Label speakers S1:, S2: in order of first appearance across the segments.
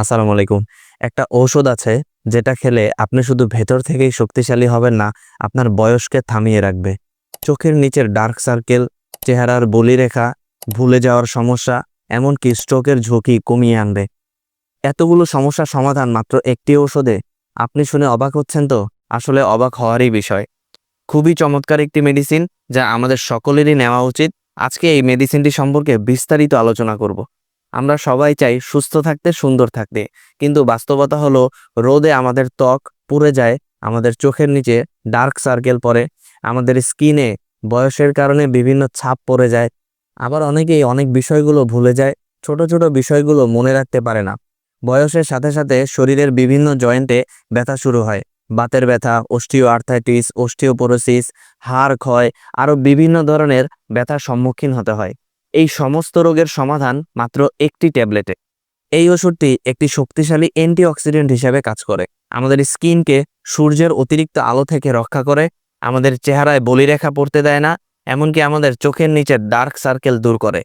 S1: আসসালামু আলাইকুম। একটা ঔষধ আছে যেটা খেলে আপনি শুধু ভেতর থেকেই শক্তিশালী হবেন না, আপনার বয়সকে থামিয়ে রাখবে। চোখের নিচের ডার্ক সার্কেল, চেহারার বলিরেখা, ভুলে যাওয়ার সমস্যা, এমনকি স্ট্রোকের ঝুঁকি কমিয়ে আনবে। এতগুলো সমস্যার সমাধান মাত্র একটি ঔষধে। আপনি শুনে অবাক হচ্ছেন তো? আসলে অবাক হওয়ারই বিষয়। খুবই চমৎকার একটি মেডিসিন যা আমাদের সকলেরই নেওয়া উচিত। আজকে এই মেডিসিনটি সম্পর্কে বিস্তারিত আলোচনা করব। আমরা সবাই চাই সুস্থ থাকতে, সুন্দর থাকতে। কিন্তু বাস্তবতা হলো, রোদে আমাদের ত্বক পুড়ে যায়, আমাদের চোখের নিচে ডার্ক সার্কেল পড়ে, আমাদের স্কিনে বয়সের কারণে বিভিন্ন ছাপ পড়ে যায়। আবার অনেকেই অনেক বিষয়গুলো ভুলে যায়, ছোট ছোট বিষয়গুলো মনে রাখতে পারে না। বয়সের সাথে সাথে শরীরের বিভিন্ন জয়েন্টে ব্যথা শুরু হয়। বাতের ব্যথা অস্টিও আর্থাইটিস অস্টিওপোরোসিস হাড় ক্ষয়, আরও বিভিন্ন ধরনের ব্যথার সম্মুখীন হতে হয়। এই সমস্ত রোগের সমাধান মাত্র একটি ট্যাবলেটে। এই ওষুধটি একটি শক্তিশালী অ্যান্টিঅক্সিডেন্ট হিসাবে কাজ করে। আমাদের স্কিনকে সূর্যের অতিরিক্ত আলো থেকে রক্ষা করে, আমাদের চেহারায় বলিরেখা পড়তে দেয় না, এমনকি আমাদের চোখের নিচের ডার্ক সার্কেল দূর করে।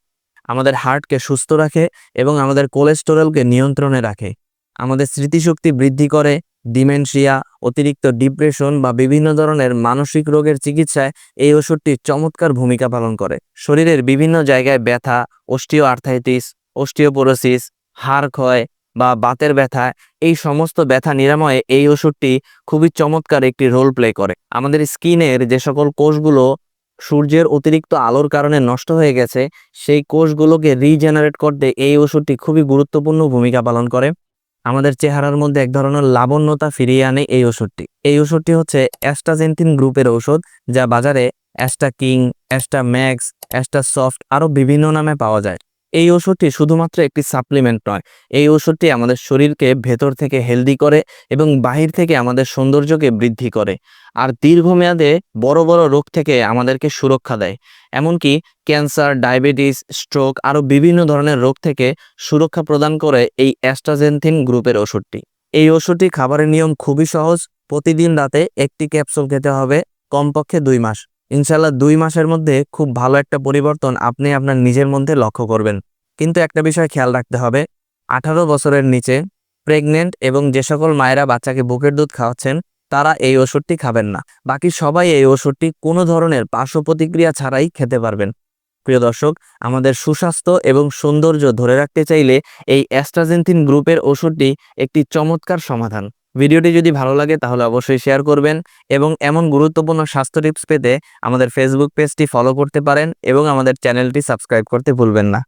S1: আমাদের হার্টকে সুস্থ রাখে এবং আমাদের কোলেস্টেরলকে নিয়ন্ত্রণে রাখে। আমাদের স্মৃতিশক্তি বৃদ্ধি করে ডিমেনশিয়া, অতিরিক্ত ডিপ্রেশন বা বিভিন্ন ধরনের মানসিক রোগের চিকিৎসায় এই ওষুধটি চমৎকার ভূমিকা পালন করে। শরীরের বিভিন্ন জায়গায় ব্যথা অস্টিও আর্থাইটিস অস্টিওপোরোসিস, হাড় ক্ষয় বা বাতের ব্যথা, এই সমস্ত ব্যথা নিরাময়ে এই ওষুধটি খুবই চমৎকার একটি রোল প্লে করে। আমাদের স্কিনের যে সকল কোষগুলো সূর্যের অতিরিক্ত আলোর কারণে নষ্ট হয়ে গেছে, সেই কোষগুলোকে রিজেনারেট করতে এই ওষুধটি খুবই গুরুত্বপূর্ণ ভূমিকা পালন করে। আমাদের চেহারার মধ্যে এক ধরনের লাবণ্যতা ফিরিয়ে আনে এই ওষুধটি এই ওষুধটি হচ্ছে অ্যাস্টাজেন্টিন গ্রুপের ঔষধ, যা বাজারে Asta King, Asta Max, Asta Soft আরও বিভিন্ন নামে পাওয়া যায়। এই ওষুধটি শুধুমাত্র একটি সাপ্লিমেন্ট নয়, এই ওষুধটি আমাদের শরীরকে ভেতর থেকে হেলদি করে এবং বাহির থেকে আমাদের সৌন্দর্যকে বৃদ্ধি করে। আর দীর্ঘমেয়াদে বড় বড় রোগ থেকে আমাদেরকে সুরক্ষা দেয়। এমনকি ক্যান্সার, ডায়াবেটিস স্ট্রোক আরও বিভিন্ন ধরনের রোগ থেকে সুরক্ষা প্রদান করে এই অ্যাস্ট্রাজেনথিন গ্রুপের ওষুধটি। এই ওষুধটি খাবারের নিয়ম খুবই সহজ, প্রতিদিন রাতে একটি ক্যাপসুল খেতে হবে, কমপক্ষে দুই মাস। ইনশাল্লাহ দুই মাসের মধ্যে খুব ভালো একটা পরিবর্তন আপনি আপনার নিজের মধ্যে লক্ষ্য করবেন। কিন্তু একটা বিষয় খেয়াল রাখতে হবে, আঠারো বছরের নিচে প্রেগনেন্ট এবং যে সকল মায়েরা বাচ্চাকে বুকের দুধ খাওয়াচ্ছেন, তারা এই ওষুধটি খাবেন না। বাকি সবাই এই ওষুধটি কোনো ধরনের পার্শ্ব প্রতিক্রিয়া ছাড়াই খেতে পারবেন। প্রিয় দর্শক, আমাদের সুস্বাস্থ্য এবং সৌন্দর্য ধরে রাখতে চাইলে এই অ্যাস্ট্রাজেন্থিন গ্রুপের ওষুধটি একটি চমৎকার সমাধান। ভিডিওটি যদি ভালো লাগে তাহলে অবশ্যই শেয়ার করবেন এবং এমন গুরুত্বপূর্ণ স্বাস্থ্য টিপস পেতে আমাদের ফেসবুক পেজটি ফলো করতে পারেন এবং আমাদের চ্যানেলটি সাবস্ক্রাইব করতে ভুলবেন না।